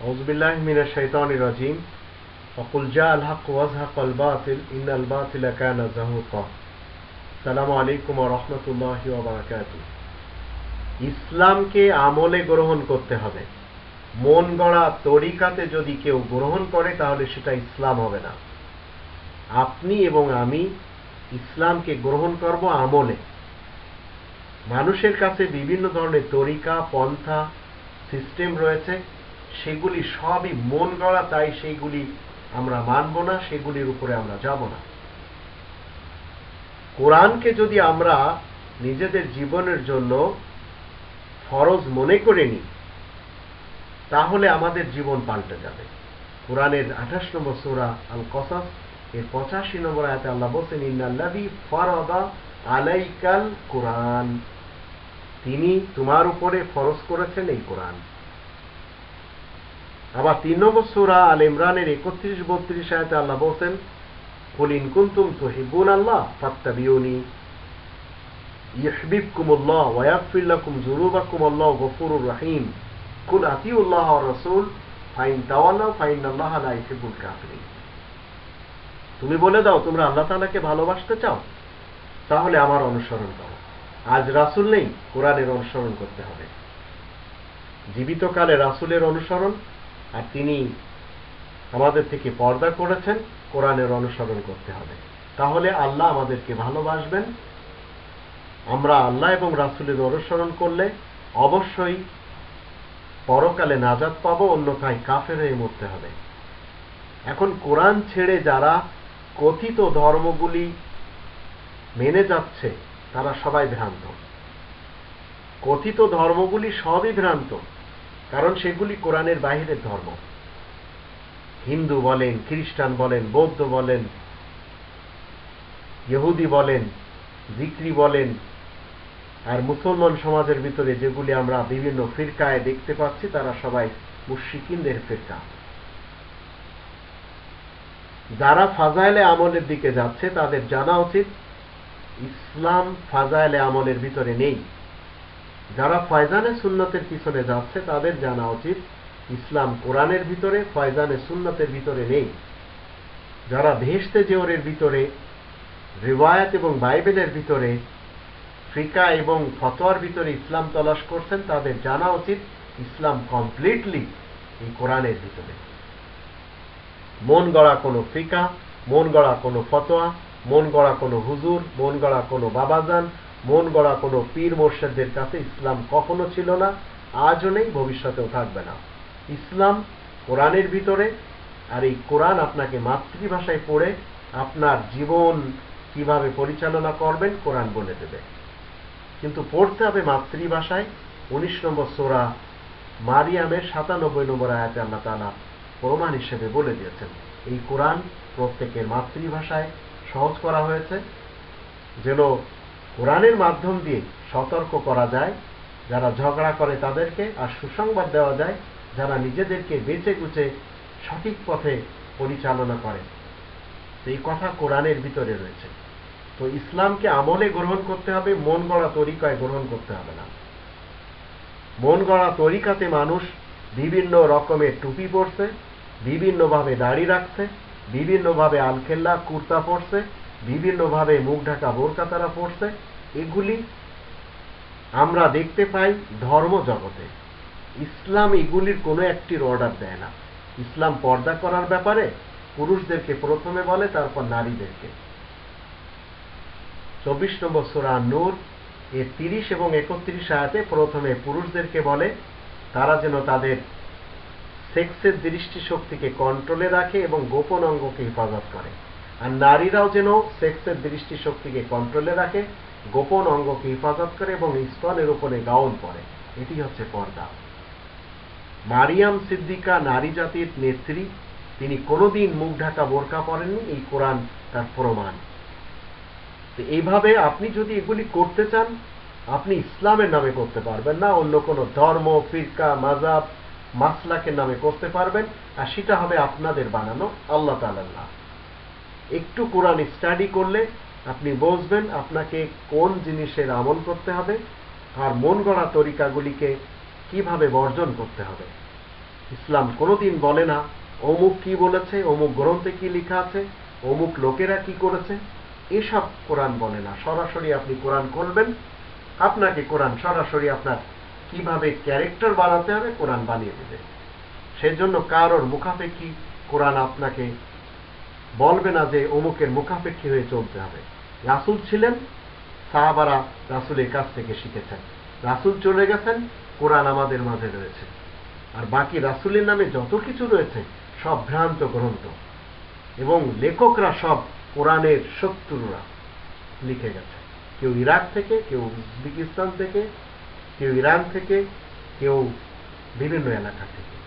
রাজিম সালামু আলাইকুম ইসলামকে আমলে গ্রহণ করতে হবে। মন গড়া তরিকাতে যদি কেউ গ্রহণ করে, তাহলে সেটা ইসলাম হবে না। আপনি এবং আমি ইসলামকে গ্রহণ করব আমলে। মানুষের কাছে বিভিন্ন ধরনের তরিকা, পন্থা, সিস্টেম রয়েছে। সেগুলি সবই মন গড়া, তাই সেইগুলি আমরা মানব না, সেগুলির উপরে আমরা যাব না। কোরআনকে যদি আমরা নিজেদের জীবনের জন্য ফরজ মনে করে নিই, তাহলে আমাদের জীবন পাল্টে যাবে। কোরআনের আঠাশ নম্বর সোরা আল কসাস এর পঁচাশি নম্বর আয়াতে আল্লাহ বলছেন ইন্নাল্লাদি ফরদা আলাইকাল কোরআন। তিনি তোমার উপরে ফরজ করেছেন এই কোরআন। আবার তিন নম্বর সুরা আল ইমরানের একত্রিশ, বত্রিশ আয়াতে আল্লাহ বলছেন, কুল ইন কুনতুম তুহিব্বুন আল্লাহ ফাত্তাবিউনি আল্লাহু ফাইন তাওয়াল্লাউ ফাইনাল্লাহ লা ইউহিব্বুল কাফিরিন। তুমি বলে দাও, তোমরা আল্লাহ তাআলাকে ভালোবাসতে চাও? তাহলে আমার অনুসরণ করো। আজ রাসূল নেই, কোরআনের অনুসরণ করতে হবে। জীবিতকালে রাসূলের অনুসরণ আর তিনি আমাদের থেকে পর্দা করেছেন, কোরআনের অনুসরণ করতে হবে। তাহলে আল্লাহ আমাদেরকে ভালোবাসবেন। আমরা আল্লাহ এবং রাসুলের অনুসরণ করলে অবশ্যই পরকালে নাজাদ পাবো, অন্যথায় কাফের হয়ে মরতে হবে। এখন কোরআন ছেড়ে যারা কথিত ধর্মগুলি মেনে যাচ্ছে, তারা সবাই ভ্রান্ত। কথিত ধর্মগুলি সবই ভ্রান্ত। কারণ সেগুলি কোরআনের বাহিরের ধর্ম। হিন্দু বলেন, খ্রিস্টান বলেন, বৌদ্ধ বলেন, ইহুদি বলেন, জিক্রি বলেন, আর মুসলমান সমাজের ভিতরে যেগুলি আমরা বিভিন্ন ফিরকায় দেখতে পাচ্ছি, তারা সবাই মুশিকিনদের ফিরকা। যারা ফাজাইলে আমলের দিকে যাচ্ছে, তাদের জানা উচিত, ইসলাম ফাজাইলে আমলের ভিতরে নেই। যারা ফয়জানে সুন্নতের পিছনে যাচ্ছে, তাদের জানা উচিত ইসলাম কোরআনের ভিতরে, ফয়জানে সুন্নতের ভিতরে নেই। যারা ভেস্তে জেওরের ভিতরে, রিওয়ায়াত এবং বাইবেলের ভিতরে ফ্রিকা এবং ফতোয়ার ভিতরে ইসলাম তলাশ করছেন, তাদের জানা উচিত ইসলাম কমপ্লিটলি এই কোরআনের ভিতরে। মন গড়া কোনো ফিকা, মন গড়া কোনো ফতোয়া, মন গড়া কোনো হুজুর, মন গড়া কোনো বাবাজান মন গড়া কোনো পীর মোর্শেদদের কাছে ইসলাম কখনো ছিল না, আজও নেই, ভবিষ্যতেও থাকবে না। ইসলাম কোরআনের ভিতরে, আর এই কোরআন আপনাকে মাতৃভাষায় পড়ে আপনার জীবন কীভাবে পরিচালনা করবেন, কোরআন বলে দেবে। কিন্তু পড়তে হবে মাতৃভাষায়। উনিশ নম্বর সোরা মারিয়ামের সাতানব্বই নম্বর আয়াতে আল্লাহ তালা প্রমাণ হিসেবে বলে দিয়েছেন, এই কোরআন প্রত্যেকের মাতৃভাষায় সহজ করা হয়েছে। যেন কোরআনের মাধ্যম দিয়ে সতর্ক করা যায়, যারা ঝগড়া করে তাদেরকে আর সুসংবাদ দেওয়া যায়, যারা নিজেদেরকে বেঁচে গুছে সঠিক পথে পরিচালনা করে। এই কথা কোরআনের ভিতরে রয়েছে। তো ইসলামকে আমলে গ্রহণ করতে হবে, মন গড়া তরিকায় গ্রহণ করতে হবে না। মন গড়া তরিকাতে মানুষ বিভিন্ন রকমের টুপি পরছে, বিভিন্নভাবে দাড়ি রাখছে, বিভিন্নভাবে আলখেল্লা, কুর্তা পরছে বিভিন্নভাবে মুখ ঢাকা বোরকা তারা পড়ছে এগুলি আমরা দেখতে পাই ধর্ম জগতে। ইসলাম এগুলির কোনো একটির অর্ডার দেয় না। ইসলাম পর্দা করার ব্যাপারে পুরুষদেরকে প্রথমে বলে, তারপর নারীদেরকে। চব্বিশ নম্বর সোরা নূর এর তিরিশ এবং একত্রিশ আয়াতে প্রথমে পুরুষদেরকে বলে, তারা যেন তাদের সেক্সের দৃষ্টিশক্তিকে কন্ট্রোলে রাখে এবং গোপন অঙ্গকে হেফাজত করে। আর নারীরাও যেন সেক্সের দৃষ্টি শক্তিকে কন্ট্রোলে রাখে, গোপন অঙ্গকে হেফাজত করে এবং স্তনের উপরে গাউন পরে। এটি হচ্ছে পর্দা। মারিয়াম সিদ্দিকা নারী জাতির নেত্রী। তিনি কোনোদিন মুখ ঢাকা বোরকা পরেননি, এই কোরআন তার প্রমাণ। এইভাবে আপনি যদি এগুলি করতে চান, আপনি ইসলামের নামে করতে পারবেন না, অন্য কোনো ধর্ম, ফিরকা মাজাব মাসলাকের নামে করতে পারবেন, আর সেটা হবে আপনাদের বানানো আল্লাহ নাম। একটু কোরআন স্টাডি করলে আপনি বুঝবেন আপনাকে কোন জিনিসের আমল করতে হবে আর মন গড়া তরিকাগুলিকে কীভাবে বর্জন করতে হবে। ইসলাম কোনোদিন বলে না, অমুক কি বলেছে, অমুক গ্রন্থে কি লেখা আছে, অমুক লোকেরা কি করেছে, এসব কোরআন বলে না। সরাসরি আপনি কোরআন করবেন আপনাকে কোরআন সরাসরি আপনার কীভাবে ক্যারেক্টার বানাতে হবে, কোরআন বানিয়ে দেবে। সেজন্য কারোর মুখাপেক্ষী কোরআন আপনাকে বলবে না যে অমুকের মুখাপেক্ষী হয়ে চলতে হবে। রাসুল ছিলেন, সাহাবারা রাসুলের কাছ থেকে শিখেছেন। রাসুল চলে গেছেন, কোরআন আমাদের মাঝে রয়েছে। আর বাকি রাসুলের নামে যত কিছু রয়েছে, সব ভ্রান্ত গ্রন্থ। এবং লেখকরা সব কোরআনের শত্রুরা লিখে গেছে। কেউ ইরাক থেকে, কেউ উজবেকিস্তান থেকে, কেউ ইরান থেকে, কেউ বিভিন্ন এলাকা থেকে।